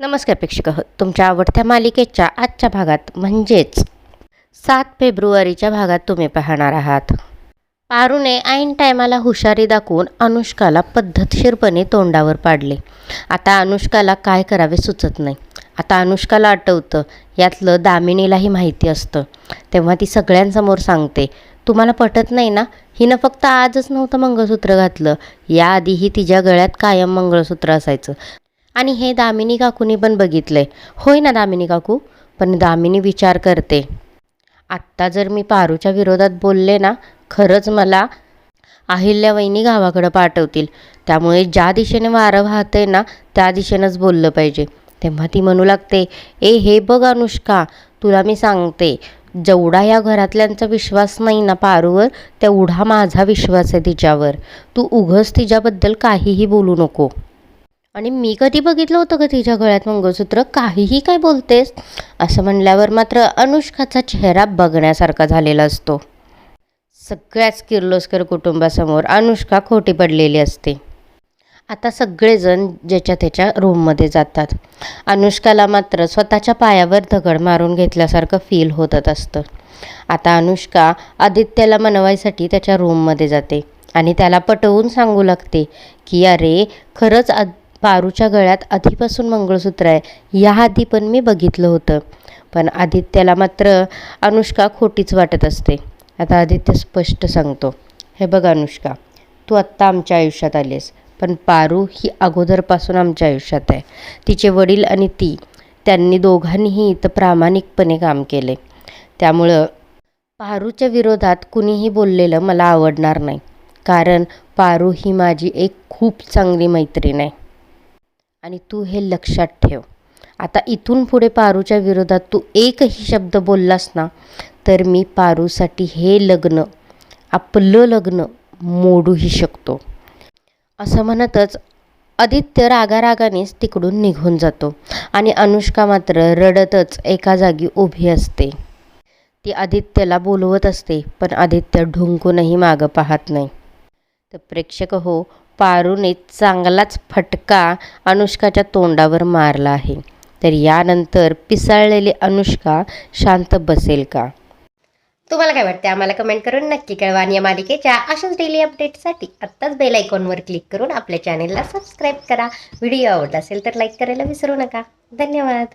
नमस्कार प्रेक्षक तुमच्या आवडत्या मालिकेच्या आजच्या भागात म्हणजेच सात फेब्रुवारीच्या भागात तुम्ही पाहणार आहात. पारूने ऐन टायमाला हुशारी दाखवून अनुष्काला पद्धतशीरपणे तोंडावर पाडले. आता अनुष्काला काय करावे सुचत नाही. आता अनुष्काला आठवतं यातलं दामिनीलाही माहिती असतं. तेव्हा ती सगळ्यांसमोर सांगते तुम्हाला पटत नाही ना? हिनं फक्त आजच नव्हतं मंगळसूत्र घातलं. याआधीही तिच्या गळ्यात कायम मंगळसूत्र असायचं. आणि हे दामिनी काकूनी पण बघितलंय. होय ना दामिनी काकू? पण दामिनी विचार करते. आत्ता जर मी पारूच्या विरोधात बोलले ना खरंच मला अहिल्यावहिनी गावाकडं पाठवतील. त्यामुळे ज्या दिशेने वारं वाहतंय ना त्या दिशेनंच बोललं पाहिजे. तेव्हा ती म्हणू लागते ए हे बघ अनुष्का तुला मी सांगते जेवढा या घरातल्यांचा विश्वास नाही ना पारूवर तेवढा माझा विश्वास आहे तिच्यावर. तू उघंच तिच्याबद्दल काहीही बोलू नको. आणि मी कधी बघितलं होतं का तिच्या गळ्यात मंगळसूत्र? काहीही काय बोलतेस? असं म्हणल्यावर मात्र अनुष्काचा चेहरा बघण्यासारखा झालेला असतो. सगळ्याच किर्लोस्कर कुटुंबासमोर अनुष्का खोटी पडलेली असते. आता सगळेजण ज्याच्या त्याच्या रूममध्ये जातात. अनुष्काला मात्र स्वतःच्या पायावर दगड मारून घेतल्यासारखं फील होतच असतं. आता अनुष्का आदित्याला मनवायसाठी त्याच्या रूममध्ये जाते आणि त्याला पटवून सांगू लागते की अरे खरंच आद पारूच्या गळ्यात आधीपासून मंगळसूत्र आहे. याआधी पण मी बघितलं होतं. पण आदित्याला मात्र अनुष्का खोटीच वाटत असते. आता आदित्य स्पष्ट सांगतो. हे बघ अनुष्का तू आत्ता आमच्या आयुष्यात आलीस पण पारू ही अगोदरपासून आमच्या आयुष्यात आहे. तिचे वडील आणि ती त्यांनी दोघांनीही इथं प्रामाणिकपणे काम केले. त्यामुळं पारूच्या विरोधात कुणीही बोललेलं मला आवडणार नाही. कारण पारू ही माझी एक खूप चांगली मैत्रीण आहे. आणि तू हे लक्षात ठेव. आता इथून पुढे पारूच्या विरोधात तू एकही शब्द बोललास ना तर मी पारूसाठी हे लग्न आपलं लग्न मोडूही शकतो. असं म्हणतच आदित्य रागारागानेच तिकडून निघून जातो आणि अनुष्का मात्र रडतच एका जागी उभी असते. ती आदित्यला बोलवत असते पण आदित्य ढुंकूनही मागं पाहत नाही. तर प्रेक्षक हो पारूने चांगलाच फटका अनुष्काच्या तोंडावर मारला आहे. तर यानंतर पिसाळलेली अनुष्का शांत बसेल का? तुम्हाला काय वाटते आम्हाला कमेंट करून नक्की कळवा आणि या मालिकेच्या अशाच डेली अपडेटसाठी आत्ताच बेल आयकॉनवर क्लिक करून आपल्या चॅनेलला सबस्क्राईब करा. व्हिडिओ आवडला असेल तर लाईक करायला विसरू नका. धन्यवाद.